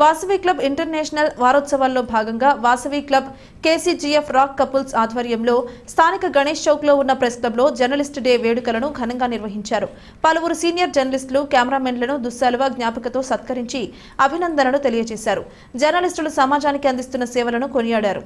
Vasavi club international వారోత్సవాల్లో భాగంగా Vasavi club KCGF rock couples ఆధ్వర్యంలో స్థానిక గణేష్ చౌక్లో ఉన్న ప్రెస్ క్లబ్లో జర్నలిస్ట్ డే వేడుకలను ఘనంగా నిర్వహించారు. పలువురు సీనియర్ జర్నలిస్టులు కెమెరామెన్లను దుస్సాలువ జ్ఞాపకతో సత్కరించి అభినందనలు తెలియజేశారు. జర్నలిస్టులు సమాజానికి అందిస్తున్న సేవలను కొనియాడారు.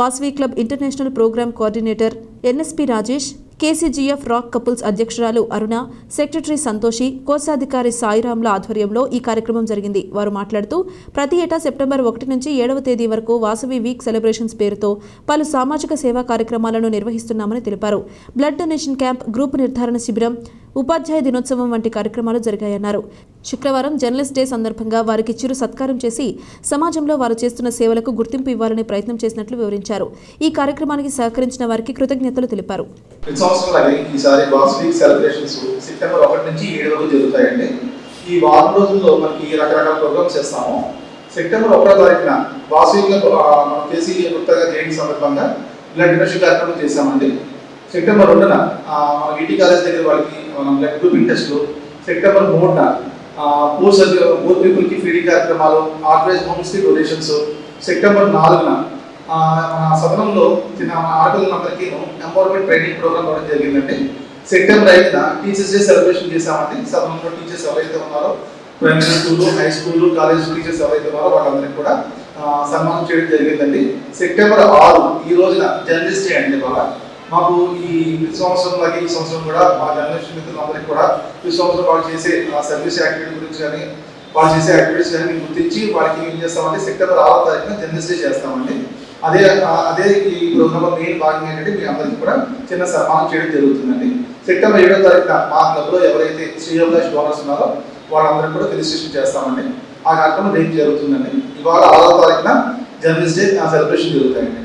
Vasavi club international programme coordinator NSP Rajesh KCGF rock couples అధ్యక్షురాలు అరుణ సెక్రటరీ సంతోషి కోశాధికారి సాయిరాంల ఆధ్వర్యంలో ఈ కార్యక్రమం జరిగింది. వారు మాట్లాడుతూ ప్రతి ఏటా సెప్టెంబర్ ఒకటి నుంచి ఏడవ తేదీ వరకు వాసవి వీక్ సెలబ్రేషన్స్ పేరుతో పలు సామాజిక సేవా కార్యక్రమాలను నిర్వహిస్తున్నామని తెలిపారు. బ్లడ్ డొనేషన్ క్యాంప్ గ్రూప్ నిర్ధారణ శిబిరం ఉపాధ్యాయ దినోత్సవం వంటి కార్యక్రమాలు జరిగాయన్నారు. శుక్రవారం జర్నలిస్ట్ డే సందర్భంగా వారికి చిరు సత్కారం చేసి సమాజంలో వారు చేస్తున్న సేవలకు గుర్తింపు ఇవ్వాలని ప్రయత్నం చేసినట్లు వివరించారు. ఈ కార్యక్రమానికి సహకరించిన వారికి కృతజ్ఞతలు తెలిపారు. ఈ వారం రోజుల్లో మనకి రకరకాల ప్రోగ్రామ్స్ చేస్తాము. సెప్టెంబర్ ఒకటో తారీఖున బాస్ మనం కేసీ కొత్తగా జయంతి సందర్భంగా బ్లడ్ డొనేషన్ కార్యక్రమం చేశామండి. సెప్టెంబర్ రెండున మన ఈటీ కాలేజ్ దగ్గర వాళ్ళకి మనం బ్లడ్ గ్రూపింగ్ టెస్ట్లు సెప్టెంబర్ మూడున పూర్ సభ్యు పూర్ పీపుల్కి ఫీడింగ్ కార్యక్రమాలు ఆర్గనైజ్ హోమ్స్కి డొనేషన్స్ సెప్టెంబర్ నాలుగున మన సదనంలో చిన్న ఆడపిల్లలందరికీ ఎంపవర్మెంట్ ట్రైనింగ్ ప్రోగ్రామ్ కూడా జరిగిందండి. సెప్టెంబర్ ఐదున టీచర్స్ డే సెలబ్రేషన్ చేశామండి. సదనంలో టీచర్స్ ఎవరైతే ఉన్నారో primary school high school college teachers ఎవరైతే ఉన్నారో వాళ్ళందరికీ కూడా సన్మానం చేయడం జరిగిందండి. సెప్టెంబర్ ఆరు ఈ రోజున జర్నలిస్ట్ డే అండి ఇవాళ. మాకు ఈ సంవత్సరం లాగే ఈ సంవత్సరం కూడా మా జర్నలిస్ట్ మిత్రులందరికీ కూడా ఈ సంవత్సరం వాళ్ళు చేసే సర్వీస్ యాక్టివిటీ గురించి కానీ వాళ్ళు చేసే యాక్టివిటీస్ కానీ గుర్తించి వాళ్ళకి ఏం చేస్తామంటే సెప్టెంబర్ ఆరో తారీఖున జర్నలిస్ట్ డే చేస్తామండి. అదే అదే ఈ ప్రోగ్రామ్ మెయిన్ భాగం ఏంటంటే మీ అందరికీ కూడా చిన్న సన్మానం చేయడం జరుగుతుందండి. సెప్టెంబర్ ఏడో తారీఖున మా క్లబ్లో ఎవరైతే శ్రీయోగాష్ డోనర్స్ ఉన్నారో వాళ్ళందరికీ కూడా రిజిస్ట్రేషన్ చేస్తామండి. ఆ కార్యక్రమం రేపు జరుగుతుందండి. ఇవాళ ఆరో తారీఖున జర్నలిస్ట్ డే సెలబ్రేషన్ జరుగుతాయండి.